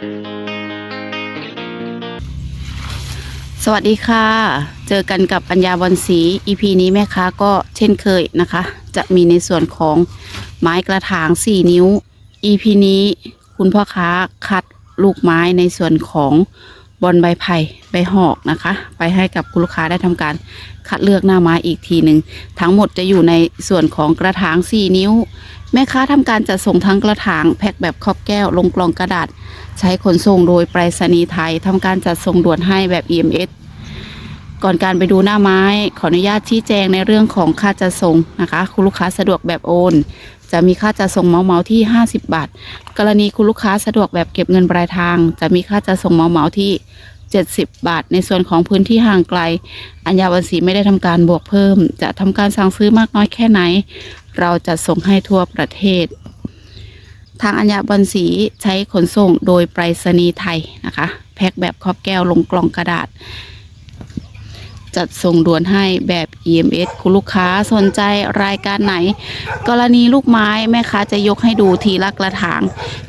สวัสดีค่ะ เจอกันกับปัญญาบอลสี EP นี้แม่ค้าก็เช่นเคยนะคะ จะมีในส่วนของไม้กระถาง 4 นิ้ว EP นี้คุณพ่อค้าคัดลูกไม้ในส่วนของ บอลใบไผ่ใบหอกนะคะ ไปให้กับคุณลูกค้าได้ทำการคัดเลือกหน้าไม้อีกทีหนึ่งทั้งหมดจะอยู่ในส่วนของกระถาง 4 นิ้ว แม่ค้าทำการจัดส่งทั้งกระถางแพ็คแบบครอบแก้ว ลงกล่องกระดาษ ใช้ขนส่งโดยไปรษณีย์ไทยทำการจัดส่งด่วนให้แบบ EMS ก่อนการไปดูหน้าไม้ ขออนุญาตชี้แจงในเรื่องของค่าจัดส่งนะคะ คุณลูกค้าสะดวกแบบโอน จะมีค่าจัดส่งเมาเมาที่ 50 บาท กรณีคุณลูกค้าสะดวกแบบเก็บเงินปลายทาง จะมีค่าจัดส่งเมาเมาที่ 70 บาท ในส่วนของพื้นที่ห่างไกล อัญญาวันศรีไม่ได้ทำการบวกเพิ่ม จะทำการสั่งซื้อมากน้อยแค่ไหน เราจะส่งให้ทั่วประเทศ ทางอัญญาบันสีใช้ขนส่งโดยไปรษณีย์ไทยนะคะ แพ็คแบบครอบแก้วลงกล่องกระดาษ จัดส่งด่วนให้แบบ EMS คุณลูกค้าสนใจรายการไหน กรณีลูกไม้แม่ค้าจะยกให้ดูทีละกระถาง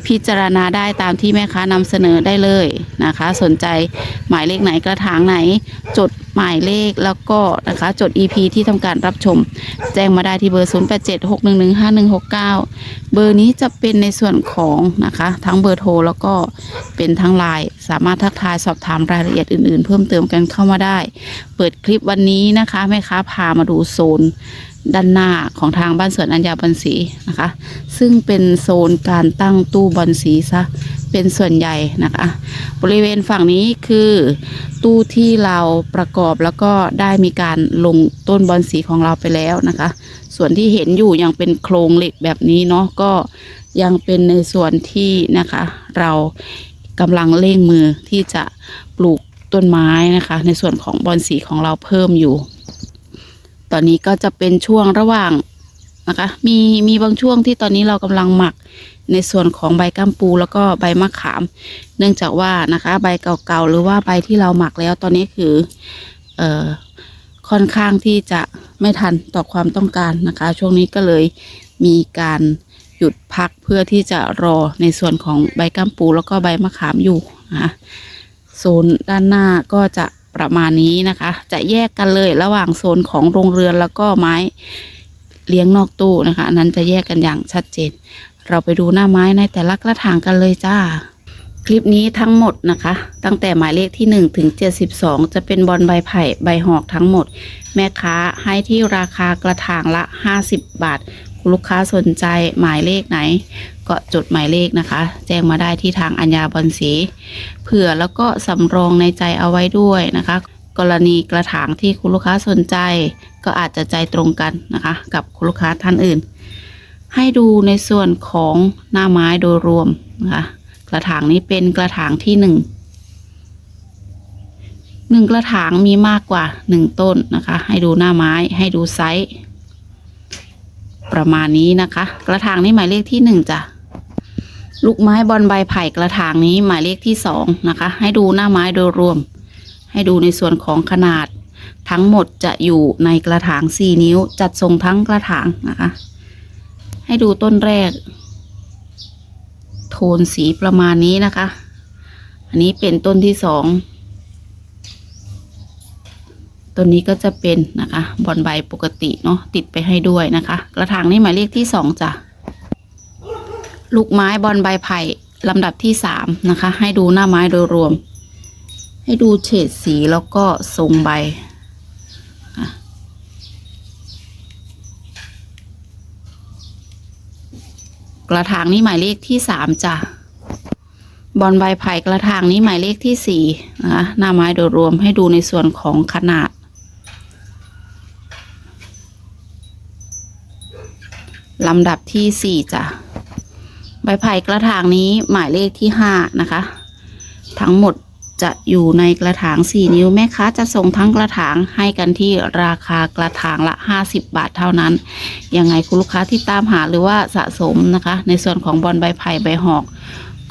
พิจารณาได้ตามที่แม่ค้านำเสนอได้เลยนะคะ สนใจหมายเลขไหนกระถางไหน จดหมายเลขแล้วก็นะคะ จด EP ที่ทำการรับชม แจ้งมาได้ที่เบอร์ 0876115169 เบอร์นี้จะเป็นในส่วนของนะคะ ทั้งเบอร์โทรแล้วก็เป็นทั้งไลน์ สามารถทักทายสอบถามรายละเอียดอื่น ๆ เพิ่มเติมกันเข้ามาได้ เปิดคลิปวันนี้นะคะแม่ค้าพามาดูโซนด้านหน้าของทางบ้านสวนอัญญาบันสีนะคะ ซึ่งเป็นโซนการตั้งตู้บอลสีซะเป็นส่วนใหญ่นะคะ บริเวณฝั่งนี้คือตู้ที่เราประกอบแล้วก็ได้มีการลงต้นบอลสีของเราไปแล้วนะคะ ส่วนที่เห็นอยู่ยังเป็นโครงเหล็กแบบนี้เนาะก็ยังเป็นในส่วนที่นะคะ เรา กำลังเร่งมือที่จะปลูกต้นไม้นะคะ ในส่วนของบอลสีของเราเพิ่มอยู่ ตอนนี้ก็จะเป็นช่วงระหว่างนะคะ มีมีบางช่วงที่ตอนนี้เรากำลังหมักในส่วนของใบกัมปูแล้วก็ใบมะขาม เนื่องจากว่านะคะ ใบเก่าๆหรือว่าใบที่เราหมักแล้วตอนนี้คือเอ่อค่อนข้างที่จะไม่ทันต่อความต้องการนะคะ ช่วงนี้ก็เลยมีการ หยุดพักเพื่อที่จะรอในส่วนของใบกัมปูแล้วก็ใบมะขามอยู่นะโซนด้านหน้าก็จะประมาณนี้นะคะ จะแยกกันเลยระหว่างโซนของโรงเรือนแล้วก็ไม้เลี้ยงนอกตู้นะคะนั้นจะแยกกันอย่างชัดเจน เราไปดูหน้าไม้ในแต่ละกระถางกันเลยจ้า คลิปนี้ทั้งหมดนะคะ ตั้งแต่หมายเลขที่ 1 ถึง 72 จะเป็นบอลใบไผ่ใบหอกทั้งหมด แม่ค้าให้ที่ราคากระถางละ 50 บาท ลูกค้าสนใจหมายเลขไหน ก็จดหมายเลขนะคะ แจ้งมาได้ที่ทางอัญญาบอลสีเผื่อแล้วก็สำรองในใจเอาไว้ด้วยนะคะ กรณีกระถางที่คุณลูกค้าสนใจ ก็อาจจะใจตรงกันนะคะ กับคุณลูกค้าท่านอื่น ให้ดูในส่วนของหน้าไม้โดยรวมนะคะกระถางนี้เป็นกระถางที่หนึ่งหนึ่งกระถางมีมากกว่าหนึ่งต้นนะคะ ให้ดูหน้าไม้ให้ดูไซส์ ประมาณนี้นะคะ กระถางนี้หมายเลขที่หนึ่งจ้ะลูกไม้บอลใบไผ่กระถางนี้หมายเลขที่สองนะคะ ให้ดูหน้าไม้โดยรวม ให้ดูในส่วนของขนาด ทั้งหมดจะอยู่ในกระถางสี่นิ้ว จัดทรงทั้งกระถางนะคะ ให้ดูต้นแรก โทนสีประมาณนี้นะคะ อันนี้เป็นต้นที่สอง ต้นนี้ก็จะเป็นนะคะบอลใบปกติเนาะติดไปให้ด้วยนะคะ กระถางนี้หมายเลขที่สองจ้ะลูกไม้บอลใบไผ่ลำดับที่สามนะคะ ให้ดูหน้าไม้โดยรวม ให้ดูเฉดสีแล้วก็ทรงใบกระถางนี้หมายเลขที่สามจ้ะบอลใบไผ่กระถางนี้หมายเลขที่สี่นะคะหน้าไม้โดยรวมให้ดูในส่วนของขนาด ลำดับที่สี่จ้ะใบไผ่กระถางนี้หมายเลขที่ห้านะคะ ทั้งหมดจะอยู่ในกระถางสี่นิ้วแม่ค้าจะส่งทั้งกระถางให้กันที่ราคากระถางละห้าสิบบาทเท่านั้น ยังไงคุณลูกค้าที่ตามหาหรือว่าสะสมนะคะ ในส่วนของบอลใบไผ่ใบหอก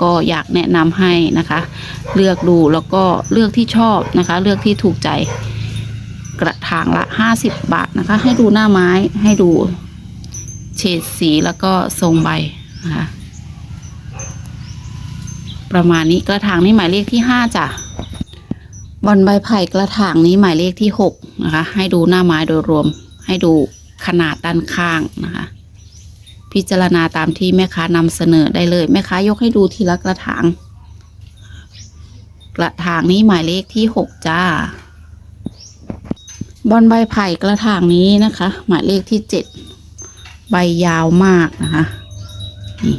ก็อยากแนะนำให้นะคะ เลือกดูแล้วก็เลือกที่ชอบนะคะ เลือกที่ถูกใจ กระถางละห้าสิบบาทนะคะ ให้ดูหน้าไม้ให้ดู เฉดสีแล้วก็ทรงใบนะคะประมาณนี้กระถางนี้หมายเลขที่ห้าจ้ะบอลใบไผ่กระถางนี้หมายเลขที่หกนะคะ ให้ดูหน้าไม้โดยรวม ให้ดูขนาดด้านข้างนะคะ พิจารณาตามที่แม่ค้านำเสนอได้เลย แม่ค้ายกให้ดูทีละกระถาง กระถางนี้หมายเลขที่หกจ้าบอลใบไผ่กระถางนี้นะคะ หมายเลขที่เจ็ด ใบยาวมากนะคะนี่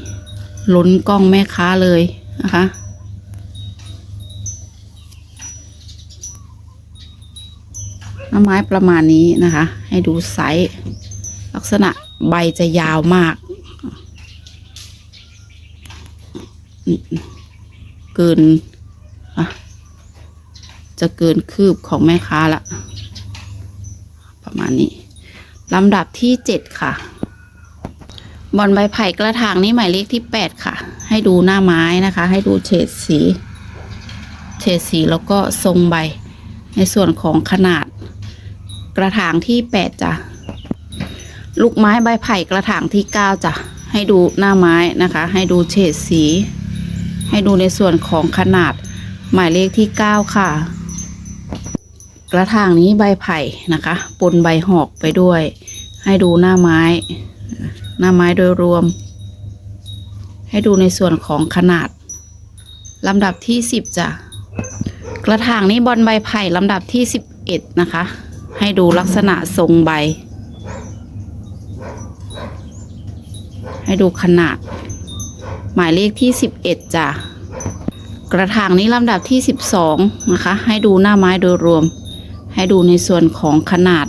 ล้นกล้องแม่ค้าเลยนะคะหน้าไม้ประมาณนี้นะคะ ให้ดูไซส์ลักษณะใบจะยาวมาก เกินะจะเกินคืบของแม่ค้าละ ประมาณนี้ลำดับที่เจ็ดค่ะ บอลใบไผ่กระถางนี้หมายเลขที่แปดค่ะ ให้ดูหน้าไม้นะคะ ให้ดูเฉดสี เฉดสีแล้วก็ทรงใบ ในส่วนของขนาด กระถางที่แปดจ้ะลูกไม้ใบไผ่กระถางที่เก้าจ้ะให้ดูหน้าไม้นะคะ ให้ดูเฉดสี ให้ดูในส่วนของขนาด หมายเลขที่เก้าค่ะ กระถางนี้ใบไผ่นะคะ ปนใบหอกไปด้วย ให้ดูหน้าไม้ หน้าไม้โดยรวม ให้ดูในส่วนของขนาดลำดับที่สิบจ้ะกระถางนี้บอลใบไผ่ลำดับที่สิบเอ็ดนะคะ ให้ดูลักษณะทรงใบ ให้ดูขนาด หมายเลขที่สิบเอ็ดจ้ะกระถางนี้ลำดับที่สิบสองนะคะ ให้ดูหน้าไม้โดยรวม ให้ดูในส่วนของขนาด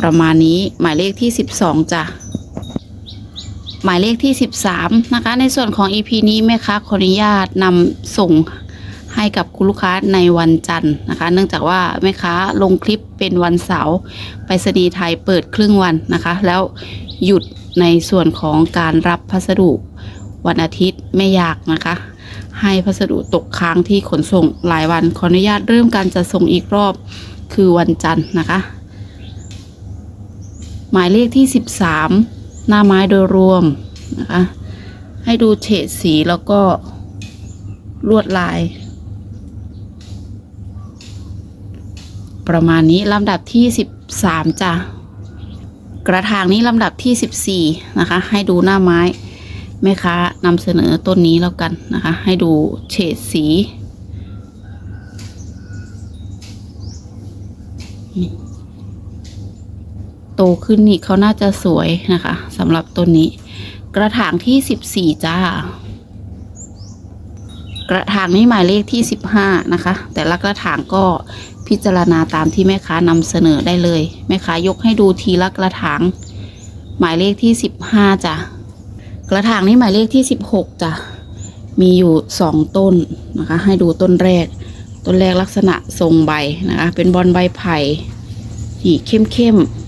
ประมาณนี้หมายเลขที่ 12จ้ะหมายเลขที่ 13 นะคะ ในส่วนของ EP นี้แม่ค้าขออนุญาตนำส่งให้กับคุณลูกค้าในวันจันทร์นะคะ เนื่องจากว่าแม่ค้าลงคลิปเป็นวันเสาร์ไปรษณีย์ไทยเปิดครึ่งวันนะคะ แล้วหยุดในส่วนของการรับพัสดุวันอาทิตย์ไม่อยากนะคะ ให้พัสดุตกค้างที่ขนส่งหลายวันขออนุญาตเริ่มการจัดส่งอีกรอบคือวันจันทร์นะคะ หมายเลขที่ 13 หน้าไม้โดยรวมนะคะ ให้ดูเฉดสีแล้วก็ลวดลาย ประมาณนี้ลำดับที่ 13จ้ะกระถางนี้ลำดับที่ 14 นะคะ ให้ดูหน้าไม้แม่ค้านำเสนอต้นนี้แล้วกันนะคะ ให้ดูเฉดสีนี่ โตขึ้นนี่เขาน่าจะสวยนะคะสำหรับต้นนี้ กระถางที่สิบสี่จ้ากระถางนี้หมายเลขที่สิบห้านะคะ แต่ละกระถางก็พิจารณาตามที่แม่ค้านำเสนอได้เลยแม่ค้ายกให้ดูทีละกระถาง หมายเลขที่สิบห้าจ้ะกระถางนี้หมายเลขที่สิบหกจ้ะมีอยู่สองต้นนะคะ ให้ดูต้นแรก ต้นแรกลักษณะทรงใบนะคะ เป็นบอลใบไผ่สีเข้มเข้มๆ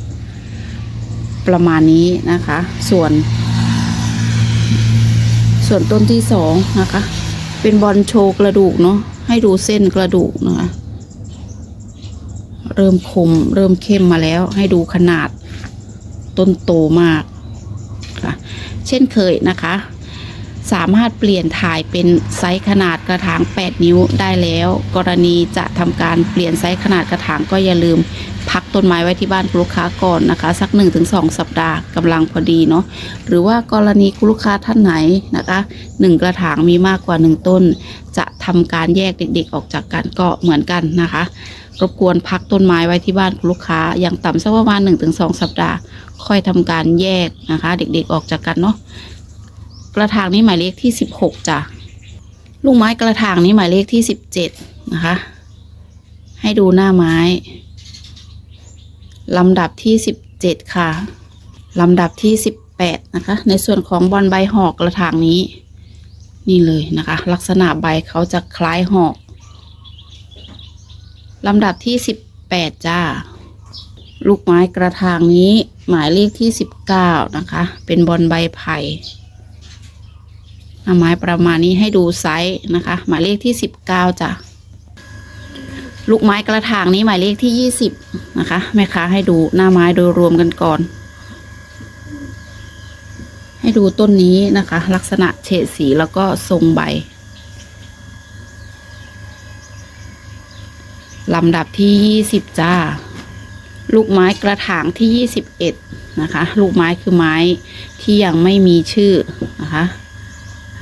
ประมาณนี้นะคะ ส่วน ส่วนต้นที่สองนะคะ เป็นบอลโชว์กระดูกเนาะให้ดูเส้นกระดูกนะคะ เริ่มคมเริ่มเข้มมาแล้ว ให้ดูขนาดต้นโตมากค่ะ เช่นเคยนะคะ สามารถเปลี่ยนถ่ายเป็นไซส์ขนาดกระถาง 8 นิ้วได้แล้ว กรณีจะทำการเปลี่ยนไซส์ขนาดกระถางก็อย่าลืม พักต้นไม้ไว้ที่บ้านลูกค้าก่อนนะคะ สัก 1-2 สัปดาห์กำลังพอดีเนาะหรือว่ากรณีลูกค้าท่านไหนนะคะหนึ่งกระถางมีมากกว่า 1 ต้น จะทำการแยกเด็กๆ ออกจากกันก็เหมือนกันนะคะรบกวนพักต้นไม้ไว้ที่บ้านลูกค้า อย่างต่ำสักประมาณ 1-2 สัปดาห์ ค่อยทำการแยกนะคะ เด็กๆออกจากกันเนาะ ระถางนี้หมายเลขที่สิบหกจ้ะลูกไม้กระถางนี้หมายเลขที่สิบเจ็ดนะคะ ให้ดูหน้าไม้ลำดับที่สิบเจ็ดค่ะลำดับที่สิบแปดนะคะ ในส่วนของบอลใบหอกกระถางนี้ นี่เลยนะคะ ลักษณะใบเขาจะคล้ายหอกลำดับที่สิบแปดจ้า ลูกไม้กระถางนี้หมายเลขที่สิบเก้านะคะ เป็นบอลใบไผ่ ไม้ประมาณนี้ให้ดูไซส์นะคะ หมายเลขที่สิบเก้าจ้ะลูกไม้กระถางนี้หมายเลขที่ยี่สิบนะคะแม่ค้าให้ดูหน้าไม้โดยรวมกันก่อน ให้ให้ดูต้นนี้นะคะ ลักษณะเฉดสีแล้วก็ทรงใบลำดับที่20จ้า ลูกไม้กระถางที่21นะคะ ลูกไม้คือไม้ที่ยังไม่มีชื่อนะคะ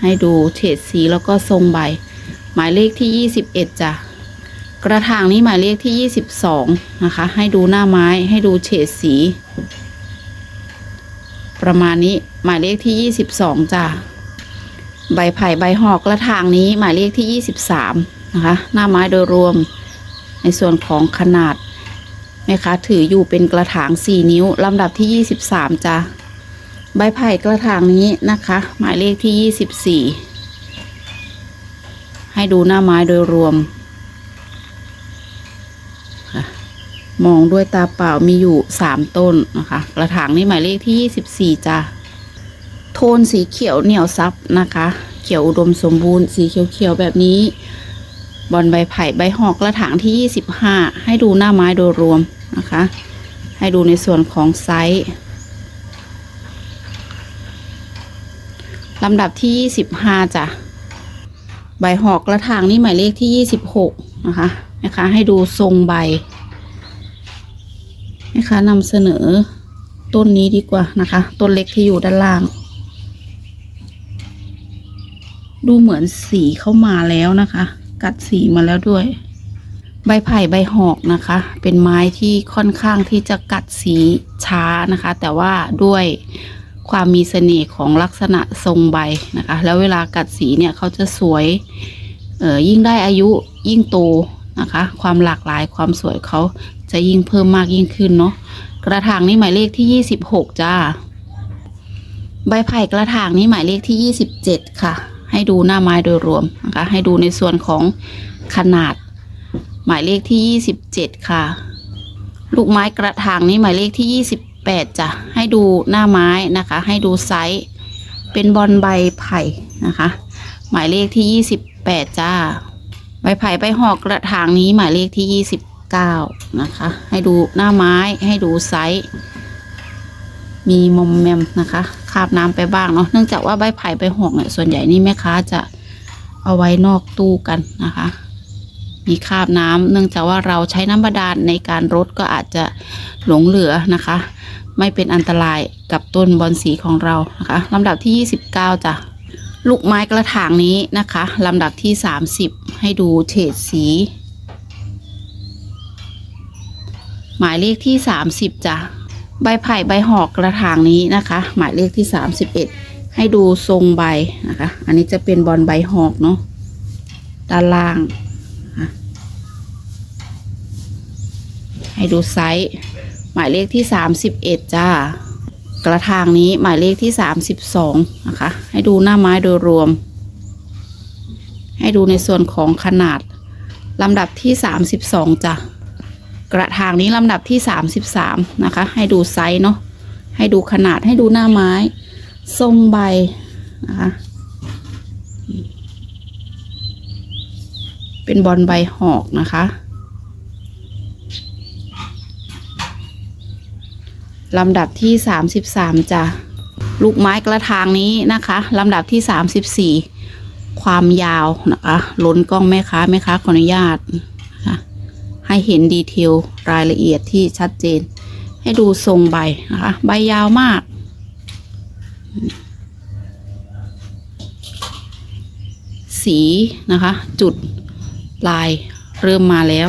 ให้ดูเฉดสีแล้วก็ทรงใบ หมายเลขที่ 21จ้ะกระถางนี้หมายเลขที่ 22 นะคะ ให้ดูหน้าไม้ให้ดูเฉดสี ประมาณนี้หมายเลขที่ 22จ้ะใบไผ่ใบหอกกระถางนี้หมายเลขที่ 23 นะคะ หน้าไม้โดยรวม ในส่วนของขนาดแม่ค้าถืออยู่เป็นกระถาง 4 นิ้วลำดับที่ 23จ้ะ ใบไผ่กระถางนี้นะคะ หมายเลขที่ 24 ให้ดูหน้าไม้โดยรวมมองด้วยตาเปล่ามีอยู่3ต้นนะคะ กระถางนี้หมายเลขที่ 24จ้ะโทนสีเขียวเหนียวซับนะคะ เขียวอุดมสมบูรณ์สีเขียวๆแบบนี้บอลใบไผ่ใบหอกกระถางที่ 25 ให้ดูหน้าไม้โดยรวมนะคะ ให้ดูในส่วนของไซส์ ลำดับที่25จ้ะ ใบหอกกระถางนี่หมายเลขที่26นะคะนะคะ ให้ดูทรงใบนะคะนำเสนอต้นนี้ดีกว่านะคะ ต้นเล็กที่อยู่ด้านล่าง ดูเหมือนสีเข้ามาแล้วนะคะ กัดสีมาแล้วด้วย ใบไผ่ใบหอกนะคะ เป็นไม้ที่ค่อนข้างที่จะกัดสีช้านะคะ แต่ว่าด้วย ความมีเสน่ห์ของลักษณะทรงใบนะคะ แล้วเวลากัดสีเนี่ยเขาจะสวยเอ่อยิ่งได้อายุยิ่งโตนะคะ ความหลากหลายความสวยเขาจะยิ่งเพิ่มมากยิ่งขึ้นเนาะกระถางนี่หมายเลขที่ 26 จ้า ใบไผ่กระถางนี้หมายเลขที่ 27 ค่ะ ให้ดูหน้าไม้โดยรวมนะคะ ให้ดูในส่วนของขนาด หมายเลขที่ 27 ค่ะ ลูกไม้กระถางนี้หมายเลขที่ 8จ้ะให้ดูหน้าไม้นะคะ ให้ดูไซส์เป็นบอลใบไผ่นะคะ หมายเลขที่ 28 จ้า ใบไผ่ใบหอกกระถางนี้หมายเลขที่ 29 นะคะ ให้ดูหน้าไม้ให้ดูไซส์มีมอมแมมนะคะคาบน้ำไปบ้างเนาะเนื่องจากว่าใบไผ่ใบหอกเนี่ยส่วนใหญ่นี่แม่ค้าจะเอาไว้นอกตู้กันนะคะ มีคราบน้ำเนื่องจากว่าเราใช้น้ำบาดาลในการรดก็อาจจะหลงเหลือนะคะ ไม่เป็นอันตรายกับต้นบอนสีของเรานะคะลำดับที่ 29จ้ะลูกไม้กระถางนี้นะคะลำดับที่ 30 ให้ดูเฉดสี หมายเลขที่ 30จ้ะใบไผ่ใบหอกกระถางนี้นะคะ หมายเลขที่ 31 ให้ดูทรงใบนะคะ อันนี้จะเป็นบอลใบหอกเนาะด้านล่าง ให้ดูไซส์หมายเลขที่ 31 จ้า กระถางนี้หมายเลขที่ 32 นะคะ ให้ดูหน้าไม้โดยรวม ให้ดูในส่วนของขนาดลำดับที่ 32 จ้ะ กระถางนี้ลำดับที่ 33 นะคะ ให้ดูไซส์เนาะให้ดูขนาดให้ดูหน้าไม้ทรงใบนะคะเป็นบอลใบหอกนะคะ ลำดับที่ 33จ้ะลูกไม้กระถางนี้นะคะลำดับที่ 34 ความยาวนะคะล้นกล้องแม่ค้าแม่ค้าขออนุญาตนะคะให้เห็นดีเทลรายละเอียดที่ชัดเจน ให้ดูทรงใบนะคะใบยาวมากสีนะคะ จุดลายเริ่มมาแล้ว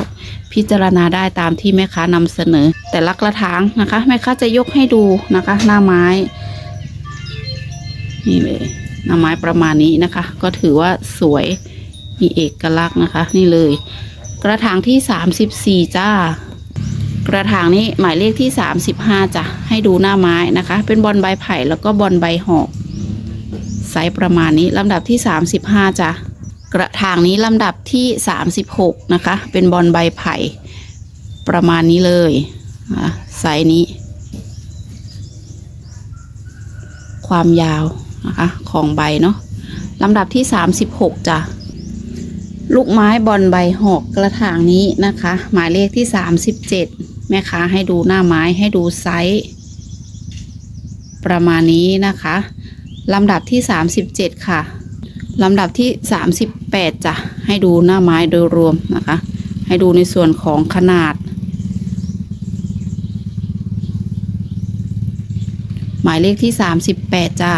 พิจารณาได้ตามที่แม่ค้านำเสนอ แต่ละกระถางนะคะแม่ค้าจะยกให้ดูนะคะ หน้าไม้ นี่เลยหน้าไม้ประมาณนี้นะคะ ก็ถือว่าสวยมีเอกลักษณ์นะคะ นี่เลย กระถางที่สามสิบสี่จ้ากระถางนี้หมายเลขที่สามสิบห้าจ้ะให้ดูหน้าไม้นะคะ เป็นบอลใบไผ่แล้วก็บอลใบหอกไซส์ประมาณนี้ลำดับที่สามสิบห้าจ้ะ กระถางนี้ลำดับที่ 36 นะคะ เป็นบอลใบไผ่ประมาณนี้เลยไซส์นี้ ความยาวนะคะของใบเนาะลำดับที่ 36จ้ะลูกไม้บอลใบหอกกระถางนี้นะคะ หมายเลขที่ 37 แม่ค้าให้ดูหน้าไม้ให้ดูไซส์ประมาณนี้นะคะลำดับที่ 37 ค่ะ ลำดับที่ 38จ้ะให้ดูหน้าไม้โดยรวมนะคะ ให้ดูในส่วนของขนาด หมายเลขที่ 38จ้า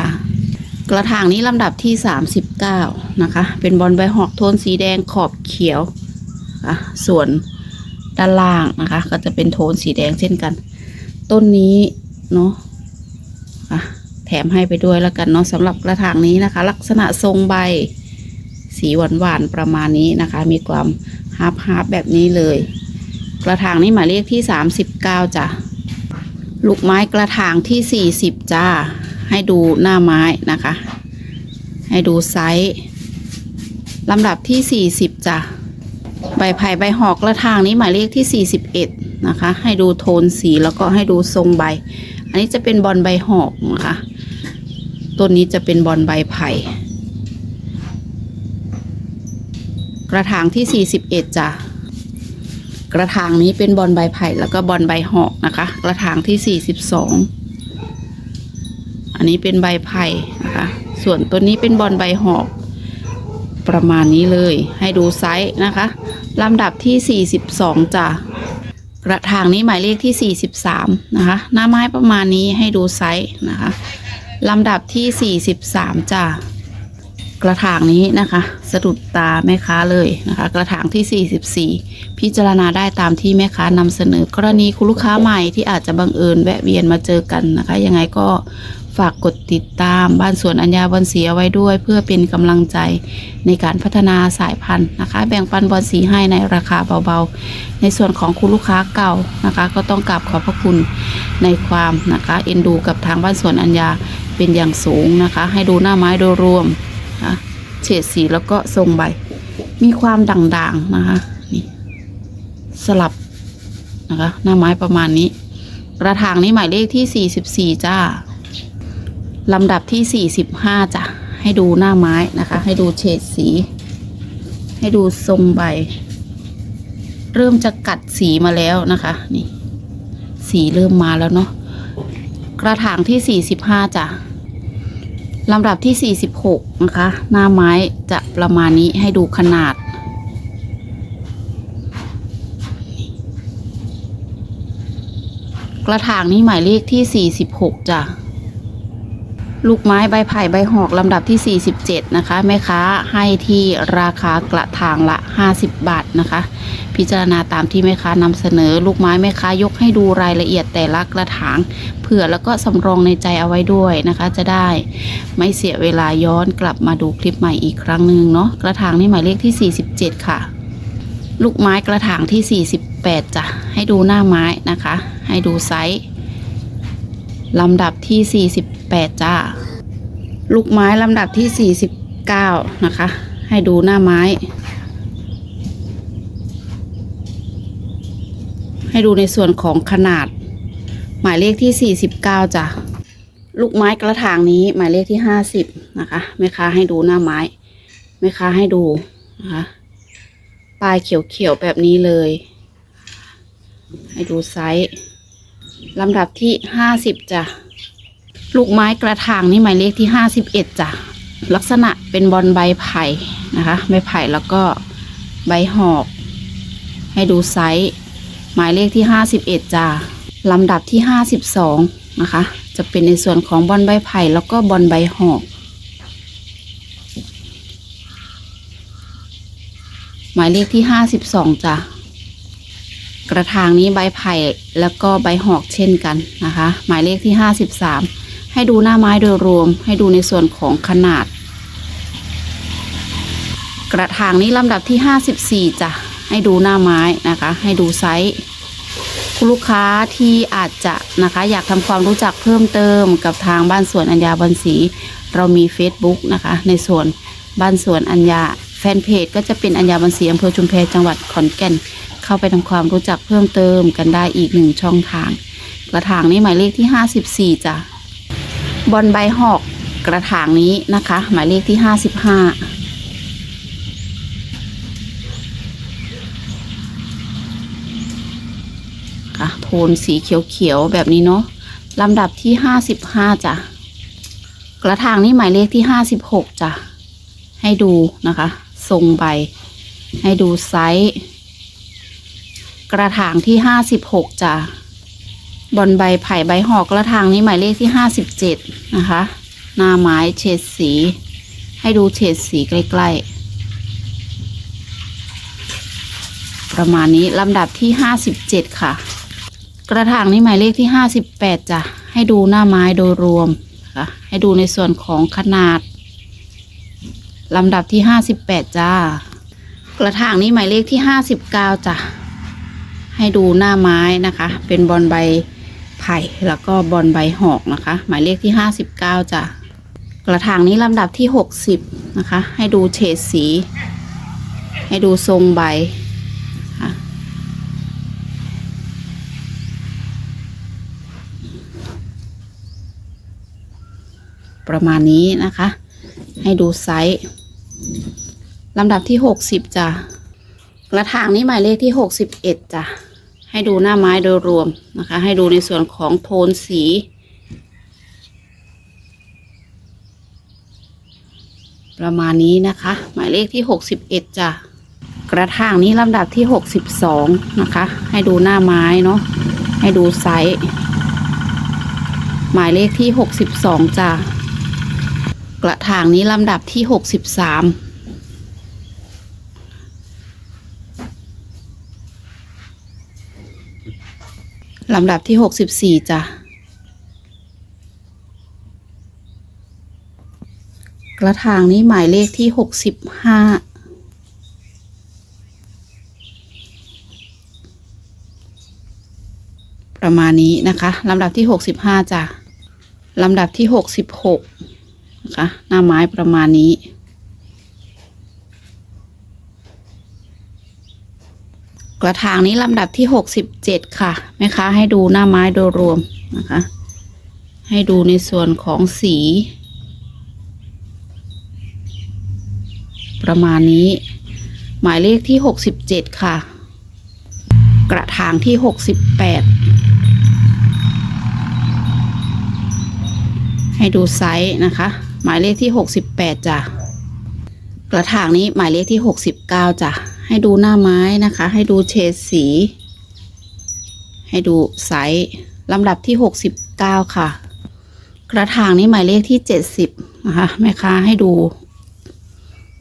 กระถางนี้ลำดับที่ 39 นะคะ เป็นบอลใบหอกโทนสีแดงขอบเขียวะส่วนด้านล่างนะคะ ก็จะเป็นโทนสีแดงเช่นกัน ต้นนี้เนาะ แถมให้ไปด้วยแล้วกันเนาะสำหรับกระถางนี้นะคะ ลักษณะทรงใบสีหวานหวานๆประมาณนี้นะคะ มีความฮาร์ปฮาร์ปแบบนี้เลย กระถางนี้หมายเลขที่ 39จ้ะลูกไม้กระถางที่ 40จ้าให้ดูหน้าไม้นะคะ ให้ดูไซส์ลำดับที่ 40จ้ะใบไผ่ใบหอกกระถางนี้หมายเลขที่ 41นะคะ ให้ดูโทนสีแล้วก็ให้ดูทรงใบ อันนี้จะเป็นบอลใบหอกนะคะ ต้นนี้จะเป็นบอลใบไผ่ กระถางที่ 41จ้ะกระถางนี้เป็นบอลใบไผ่แล้วก็บอลใบหอกนะคะ กระถางที่ 42 อันนี้เป็นใบไผ่นะคะส่วนตัวนี้เป็นบอลใบหอกประมาณนี้เลยให้ดูไซส์นะคะลำดับที่ 42จ้ะกระถางนี้หมายเลขที่ 43 นะคะ หน้าไม้ประมาณนี้ให้ดูไซส์นะคะ ลำดับที่ 43จ้ะกระถางนี้นะคะ สะดุดตาแม่ค้าเลยนะคะ กระถางที่ 44 พิจารณาได้ตามที่แม่ค้านำเสนอกรณีคุณลูกค้าใหม่ที่อาจจะบังเอิญแวะเวียนมาเจอกันนะคะ ยังไงก็ฝากกดติดตามบ้านสวนอัญญาบอนสีเอาไว้ด้วย เพื่อเป็นกำลังใจในการพัฒนาสายพันธุ์นะคะ แบ่งปันบอนสีให้ในราคาเบาๆ ในส่วนของคุณลูกค้าเก่านะคะ ก็ต้องกราบขอบพระคุณในความนะคะ เอ็นดูกับทางบ้านสวนอัญญา เป็นอย่างสูงนะคะ ให้ดูหน้าไม้โดยรวมนะเฉดสีแล้วก็ทรงใบ มีความด่างๆนะคะนี่สลับนะคะหน้าไม้ประมาณนี้ กระถางนี้หมายเลขที่ 44 จ้าลำดับที่ 45จ้ะให้ดูหน้าไม้นะคะ ให้ดูเฉดสี ให้ดูทรงใบ เริ่มจะกัดสีมาแล้วนะคะนี่สีเริ่มมาแล้วเนาะกระถางที่ 45จ้ะ ลำดับที่ 46 นะคะ หน้าไม้จะประมาณนี้ให้ดูขนาด กระถางนี้หมายเลขที่ 46จ้ะ ลูกไม้ใบไผ่ใบหอกลำดับที่ 47 นะคะ แม่ค้าให้ที่ราคากระถางละ 50 บาทนะคะ พิจารณาตามที่แม่ค้านำเสนอ ลูกไม้แม่ค้ายกให้ดูรายละเอียดแต่ละกระถางเผื่อแล้วก็สำรองในใจเอาไว้ด้วยนะคะ จะได้ไม่เสียเวลาย้อนกลับมาดูคลิปใหม่อีกครั้งหนึ่งเนาะกระถางนี่หมายเลขที่ 47 ค่ะ ลูกไม้กระถางที่ 48จ้ะให้ดูหน้าไม้นะคะ ให้ดูไซส์ลำดับที่ 4 48 จ้า ลูกไม้ลำดับที่ 49 นะคะ ให้ดูหน้าไม้ ให้ดูในส่วนของขนาด หมายเลขที่ 49 จ้ะ ลูกไม้กระถางนี้หมายเลขที่ 50 นะคะแม่ค้าให้ดูหน้าไม้แม่ค้าให้ดูนะคะปลายเขียวๆแบบนี้เลย ให้ดูไซส์ลำดับที่50จ้ะ ลูกไม้กระถางนี่หมายเลขที่51จ้ะลักษณะเป็นบอลใบไผ่นะคะใบไผ่แล้วก็ใบหอก ให้ดูไซส์หมายเลขที่51จ้ะลำดับที่52นะคะ จะเป็นในส่วนของบอลใบไผ่แล้วก็บอลใบหอก หมายเลขที่52จ้ะกระถางนี้ใบไผ่แล้วก็ใบหอกเช่นกันนะคะ หมายเลขที่53 ให้ดูหน้าไม้โดยรวม ให้ดูในส่วนของขนาด กระถางนี้ลำดับที่ 54จ้ะให้ดูหน้าไม้นะคะ ให้ดูไซส์คุณลูกค้าที่อาจจะนะคะ อยากทำความรู้จักเพิ่มเติมกับทางบ้านสวนอัญญาบันสี เรามี Facebook นะคะ ในส่วนบ้านสวนอัญญาแฟนเพจก็จะเป็นอัญญาบันสีอำเภอชุมแพจังหวัดขอนแก่น เข้าไปทำความรู้จักเพิ่มเติมกันได้อีกหนึ่งช่องทาง กระถางนี้หมายเลขที่ 54จ้ะ บอลใบหอกกระถางนี้นะคะ หมายเลขที่55ค่ะโทนสีเขียวๆ แบบนี้เนาะลำดับที่55จ้ะ กระถางนี่หมายเลขที่ห้าสิบหกจ้ะ ให้ดูนะคะ ทรงใบ ให้ดูไซส์ กระถางที่ห้าสิบหกจ้ะ บอนใบไผ่ใบหอกกระถางนี้หมายเลขที่ห้าสิบเจ็ดนะคะ หน้าไม้เฉดสี ให้ดูเฉดสีใกล้ๆ ประมาณนี้ลำดับที่ห้าสิบเจ็ดค่ะ กระถางนี้หมายเลขที่ห้าสิบแปดจ้ะ ให้ดูหน้าไม้โดยรวมค่ะ ให้ดูในส่วนของขนาดลำดับที่ห้าสิบแปดจ้า กระถางนี้หมายเลขที่ห้าสิบเก้าจ้ะ ให้ดูหน้าไม้นะคะ เป็นบอลใบ ไผ่แล้วก็บอลใบหอกนะคะ หมายเลขที่ห้าสิบเก้าจ้ะกระถางนี้ลำดับที่หกสิบนะคะ ให้ดูเฉดสี ให้ดูทรงใบประมาณนี้นะคะ ให้ดูไซส์ลำดับที่หกสิบจ้ะกระถางนี้หมายเลขที่หกสิบเอ็ดจ้ะ ให้ดูหน้าไม้โดยรวมนะคะ ให้ดูในส่วนของโทนสี ประมาณนี้นะคะ หมายเลขที่ 61จ้ะกระถางนี้ลำดับที่ 62 นะคะ ให้ดูหน้าไม้เนาะให้ดูไซส์หมายเลขที่ 62จ้ะกระถางนี้ลำดับที่ 63 ลำดับที่หกสิบสี่จ้ะ กระถางนี้หมายเลขที่หกสิบห้าประมาณนี้นะคะลำดับที่หกสิบห้าจ้ะลำดับที่หกสิบหกนะคะหน้าไม้ประมาณนี้ กระถางนี้ลำดับที่หกสิบเจ็ดค่ะแม่ค้าให้ดูหน้าไม้โดยรวมนะคะ ให้ดูในส่วนของสี ประมาณนี้ หมายเลขที่หกสิบเจ็ดค่ะ กระถางที่หกสิบแปดให้ดูไซส์นะคะ หมายเลขที่หกสิบแปดจ้ะกระถางนี้หมายเลขที่หกสิบเก้าจ้ะ ให้ดูหน้าไม้นะคะ ให้ดูเฉดสี ให้ดูไซส์ลำดับที่หกสิบเก้าค่ะ กระถางนี้หมายเลขที่เจ็ดสิบนะคะแม่ค้าให้ดู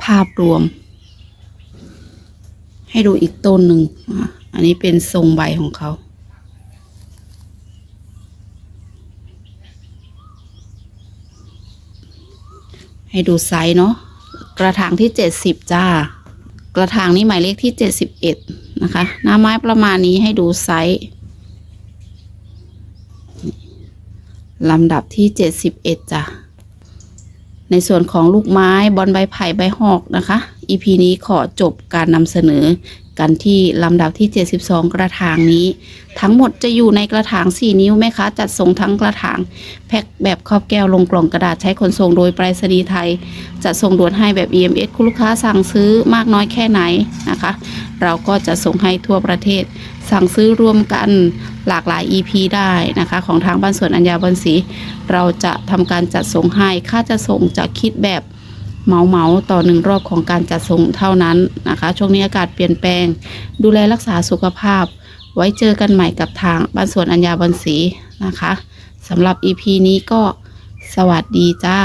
ภาพรวม ให้ดูอีกต้นหนึ่งอันนี้เป็นทรงใบของเขาให้ดูไซส์เนาะกระถางที่เจ็ดสิบจ้า ระถางนี้หมายเลขที่เจ็ดสิบเอ็ดนะคะ หน้าไม้ประมาณนี้ให้ดูไซส์ลำดับที่เจ็ดสิบเอ็ดจ้ะ ในส่วนของลูกไม้บอลใบไผ่ใบหอกนะคะ EP นี้ขอจบการนำเสนอ กันที่ลำดับที่ 72 กระถางนี้ ทั้งหมดจะอยู่ในกระถาง 4 นิ้วแม่ค้าจัดส่งทั้งกระถาง แพ็คแบบครอบแก้วลงกล่องกระดาษใช้ขนส่งโดยไปรษณีย์ไทยจะส่งด่วนให้แบบ EMS คุณลูกค้าสั่งซื้อมากน้อยแค่ไหนนะคะ เราก็จะส่งให้ทั่วประเทศ สั่งซื้อรวมกันหลากหลาย EP ได้นะคะ ของทางบ้านสวนอัญญาบอนศรีเราจะทำการจัดส่งให้ค่าจะส่งจะคิดแบบ เหมาเหมาต่อหนึ่งรอบของการจัดส่งเท่านั้นนะคะ ช่วงนี้อากาศเปลี่ยนแปลง ดูแลรักษาสุขภาพ ไว้เจอกันใหม่กับทางบ้านสวนอัญญาบอนศรีนะคะสำหรับ EP นี้ก็สวัสดีจ้า